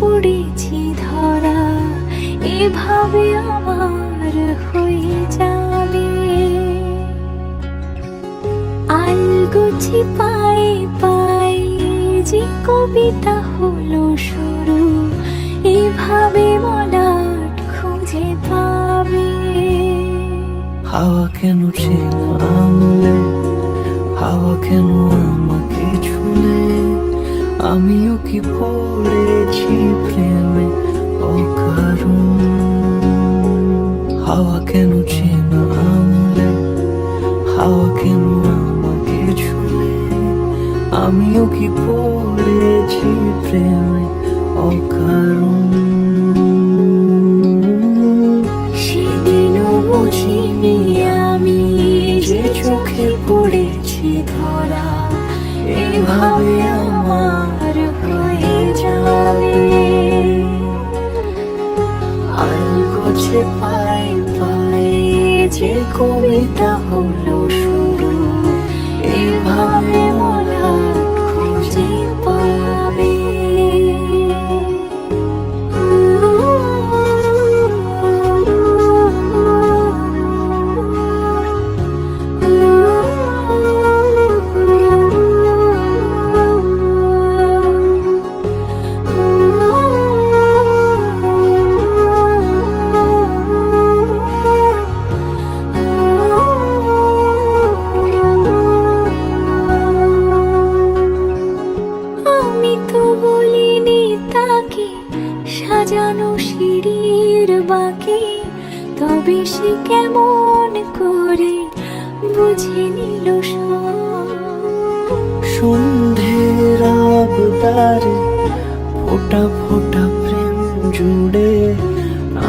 পড়েছি ধরা, এভাবে আমার হয়ে যাবে। আলগুছি পায়ে পায়ে যে কবিতা হলো শুরু, এভাবে মলাট খুঁজে পাবে। হাওয়া কেন ছিল আঙুলে হাওয়া কেন আমাকে ছুলে? আমিও কি পড়েছি প্রেমে অকারণ? হাওয়া কেন চেনা আমলে? হাওয়া কেন আমাকে ছুলে আমিও কি পড়েছি প্রেমে অকারণ? পাই পাই যে কবিতা হলো শুরু এভাবে আমি তো বলিনি তাকে সাজানো সিঁড়ির বাকি। তবে সে কেমন করে বুঝে নিল আবদারে ফোটা ফোটা প্রেম জুড়ে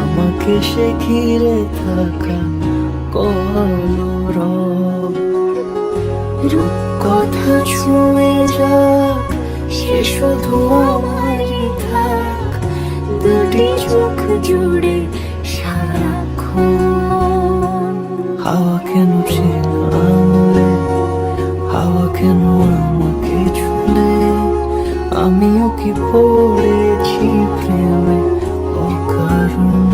আমাকে সে ঘিরে থাকা কলরব। রূপ কথা ছুঁয়ে যাক সে শুধু আমারই থাক। দুটি চোখ জুড়ে সারাক্ষণ। হাওয়া কেন আঙুলে হাওয়া কেন আমাকে ছুলে আমিও কি পড়েছি প্রেমে? অকারণ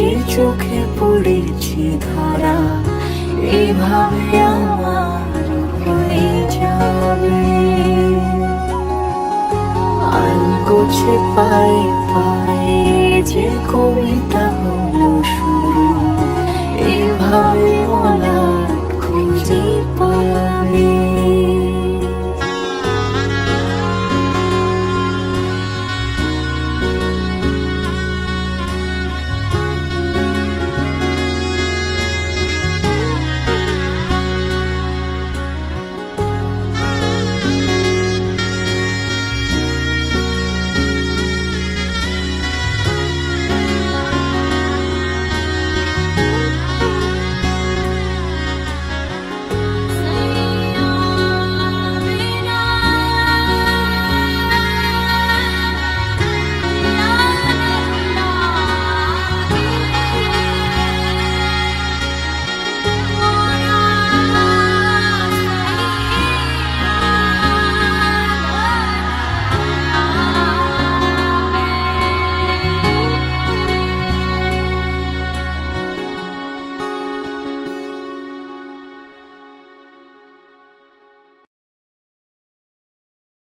যে চোখে পড়েছি ধরা, এভাবে আমার হয়ে যাবে। আলগোছে পায়ে পায়ে যে কবিতা হলো শুরু, এভাবে ওলা খুঁজে পাবে